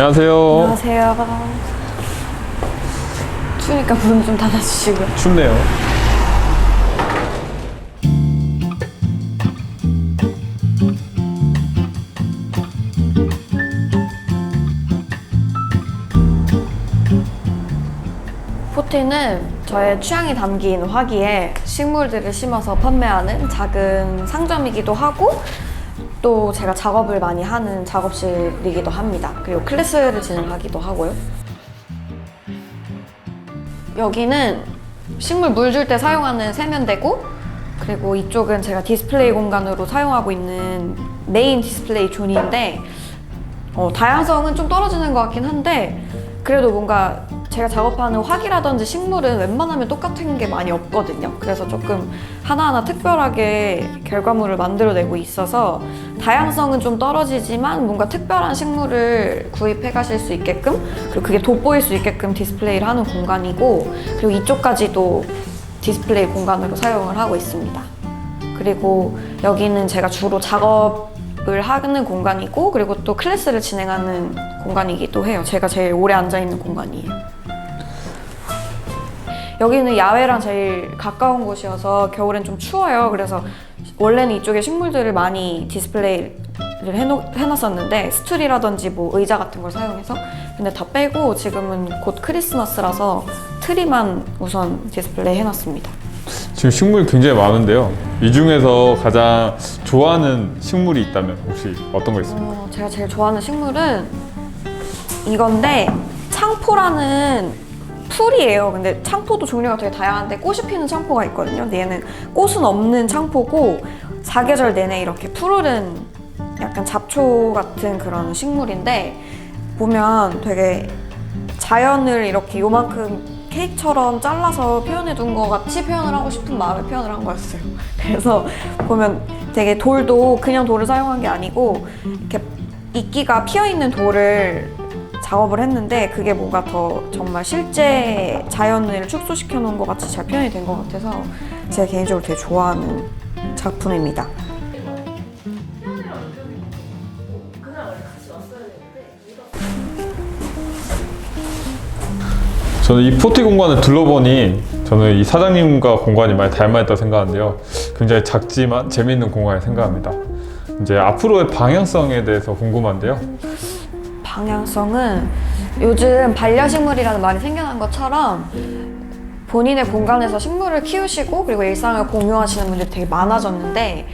안녕하세요. 안녕하세요. 추우니까 문 좀 닫아주시고요. 춥네요. 포티는 저의 취향이 담긴 화기에 식물들을 심어서 판매하는 작은 상점이기도 하고 또 제가 작업을 많이 하는 작업실이기도 합니다. 그리고 클래스를 진행하기도 하고요. 여기는 식물 물 줄 때 사용하는 세면대고 그리고 이쪽은 제가 디스플레이 공간으로 사용하고 있는 메인 디스플레이 존인데 어, 다양성은 좀 떨어지는 것 같긴 한데 그래도 뭔가 제가 작업하는 화기라든지 식물은 웬만하면 똑같은 게 많이 없거든요. 그래서 조금 하나하나 특별하게 결과물을 만들어내고 있어서 다양성은 좀 떨어지지만 뭔가 특별한 식물을 구입해 가실 수 있게끔 그리고 그게 돋보일 수 있게끔 디스플레이를 하는 공간이고 그리고 이쪽까지도 디스플레이 공간으로 사용을 하고 있습니다. 그리고 여기는 제가 주로 작업 을 하는 공간이고 그리고 또 클래스를 진행하는 공간이기도 해요. 제가 제일 오래 앉아 있는 공간이에요. 여기는 야외랑 제일 가까운 곳이어서 겨울엔 좀 추워요. 그래서 원래는 이쪽에 식물들을 많이 디스플레이를 해놓, 해놨었는데 스툴이라든지 뭐 의자 같은 걸 사용해서 근데 다 빼고 지금은 곧 크리스마스라서 트리만 우선 디스플레이 해놨습니다. 지금 식물 굉장히 많은데요. 이 중에서 가장 좋아하는 식물이 있다면 혹시 어떤 거 있습니까? 어, 제가 제일 좋아하는 식물은 이건데 창포라는 풀이에요. 근데 창포도 종류가 되게 다양한데 꽃이 피는 창포가 있거든요. 얘는 꽃은 없는 창포고 사계절 내내 이렇게 푸르른 약간 잡초 같은 그런 식물인데 보면 되게 자연을 이렇게 요만큼 케이크처럼 잘라서 표현해 둔 것 같이 표현을 하고 싶은 마음에 표현을 한 거였어요. 그래서 보면 되게 돌도 그냥 돌을 사용한 게 아니고 이렇게 이끼가 피어 있는 돌을 작업을 했는데 그게 뭔가 더 정말 실제 자연을 축소시켜 놓은 것 같이 잘 표현이 된 것 같아서 제가 개인적으로 되게 좋아하는 작품입니다. 저는 이 포티 공간을 둘러보니 저는 이 사장님과 공간이 많이 닮아있다고 생각하는데요. 굉장히 작지만 재미있는 공간이 생각합니다. 이제 앞으로의 방향성에 대해서 궁금한데요. 방향성은 요즘 반려식물이라는 말이 생겨난 것처럼 본인의 공간에서 식물을 키우시고 그리고 일상을 공유하시는 분들이 되게 많아졌는데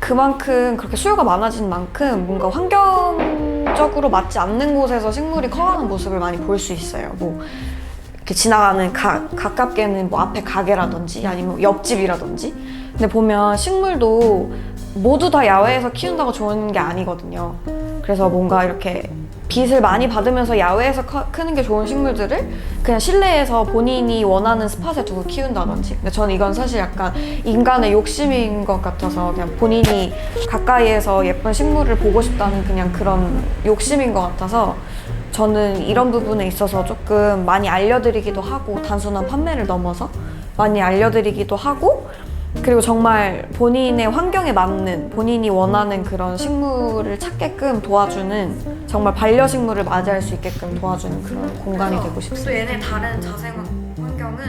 그만큼 그렇게 수요가 많아진 만큼 뭔가 환경적으로 맞지 않는 곳에서 식물이 커가는 모습을 많이 볼 수 있어요. 뭐 이렇게 지나가는 가, 가깝게는 뭐 앞에 가게라든지 아니면 옆집이라든지 근데 보면 식물도 모두 다 야외에서 키운다고 좋은 게 아니거든요. 그래서 뭔가 이렇게 빛을 많이 받으면서 야외에서 커- 크는 게 좋은 식물들을 그냥 실내에서 본인이 원하는 스팟에 두고 키운다든지. 근데 저는 이건 사실 약간 인간의 욕심인 것 같아서 그냥 본인이 가까이에서 예쁜 식물을 보고 싶다는 그냥 그런 욕심인 것 같아서 저는 이런 부분에 있어서 조금 많이 알려드리기도 하고 단순한 판매를 넘어서 많이 알려드리기도 하고 그리고 정말 본인의 환경에 맞는 본인이 원하는 그런 식물을 찾게끔 도와주는 정말 반려식물을 맞이할 수 있게끔 도와주는 그런 공간이 되고 싶습니다. 또 얘네 다른 자생 환경은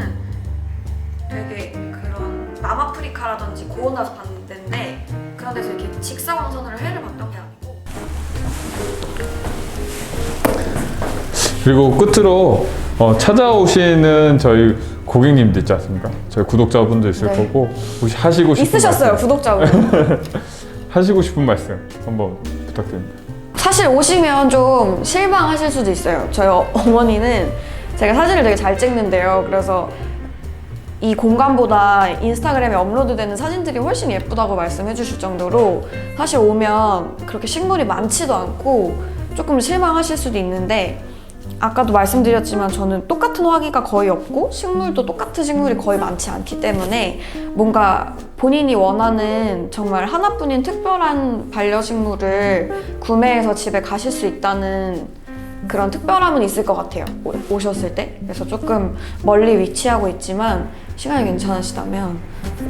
되게 그런 남아프리카라든지 고온나서 반대인데 그런 데서 이렇게 직사광선으로 해를 받던 게 아니고 그리고 끝으로 어, 찾아오시는 저희 고객님들 있지 않습니까? 저희 구독자분들 있을 네. 거고 혹시 하시고 싶은 있으셨어요 말씀, 구독자분. 하시고 싶은 말씀 한번 부탁드립니다. 사실 오시면 좀 실망하실 수도 있어요. 저희 어- 어머니는 제가 사진을 되게 잘 찍는데요. 그래서 이 공간보다 인스타그램에 업로드되는 사진들이 훨씬 예쁘다고 말씀해 주실 정도로 사실 오면 그렇게 식물이 많지도 않고 조금 실망하실 수도 있는데 아까도 말씀드렸지만 저는 똑같은 화기가 거의 없고 식물도 똑같은 식물이 거의 많지 않기 때문에 뭔가 본인이 원하는 정말 하나뿐인 특별한 반려식물을 구매해서 집에 가실 수 있다는 그런 특별함은 있을 것 같아요. 오- 오셨을 때. 그래서 조금 멀리 위치하고 있지만 시간이 괜찮으시다면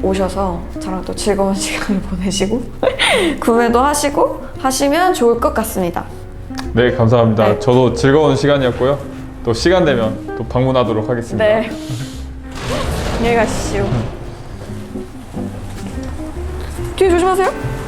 오셔서 저랑 또 즐거운 시간을 보내시고 구매도 하시고 하시면 좋을 것 같습니다. 네, 감사합니다. 네. 저도 즐거운 시간이었고요. 또 시간 되면 또 방문하도록 하겠습니다. 네. 안녕히 가시오. 뒤에 조심하세요.